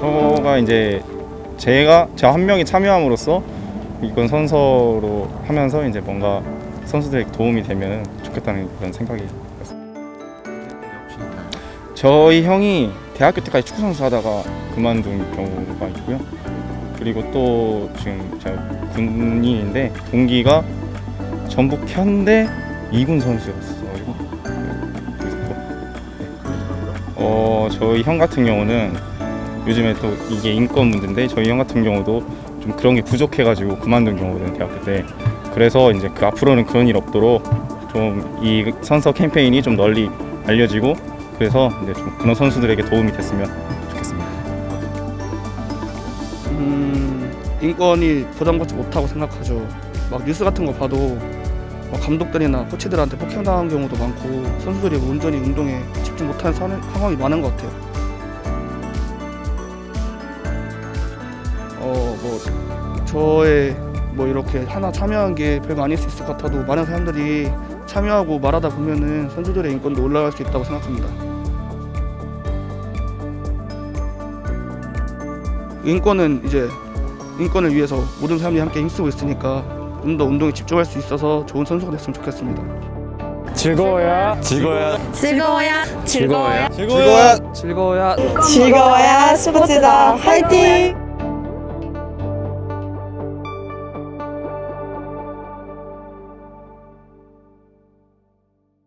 목표가 이제 제가 저 한 명이 참여함으로써 이건 선서로 하면서 이제 뭔가 선수들에게 도움이 되면 좋겠다는 그런 생각이 들었습니다. 저희 형이 대학교 때까지 축구 선수 하다가 그만둔 경우가 있고요. 그리고 또 지금 제가 군인인데 동기가 전북 현대 2군 선수였어요. 어 저희 형 같은 경우는 요즘에 또 이게 인권 문제인데 저희 형 같은 경우도 좀 그런 게 부족해가지고 그만둔 경우거든요 대학교 때. 그래서 이제 그 앞으로는 그런 일 없도록 좀 이 선서 캠페인이 좀 널리 알려지고 그래서 이제 좀 그런 선수들에게 도움이 됐으면 좋겠습니다. 음, 인권이 보장받지 못하고 생각하죠. 막 뉴스 같은 거 봐도 막 감독들이나 코치들한테 폭행당한 경우도 많고 선수들이 온전히 운동에 집중 못하는 사- 상황이 많은 것 같아요. 어, 뭐 저의 뭐 이렇게 하나 참여한 게 별거 아닐 수 있을 것 같아도 많은 사람들이 참여하고 말하다 보면은 선수들의 인권도 올라갈 수 있다고 생각합니다. 인권은 이제 인권을 위해서 모든 사람들이 함께 힘쓰고 있으니까 좀 더 운동에 집중할 수 있어서 좋은 선수가 됐으면 좋겠습니다. 즐거워야 즐거워야 즐거워야 즐거워야 즐거워야 즐거워야 즐거워야 스포츠다. 화이팅!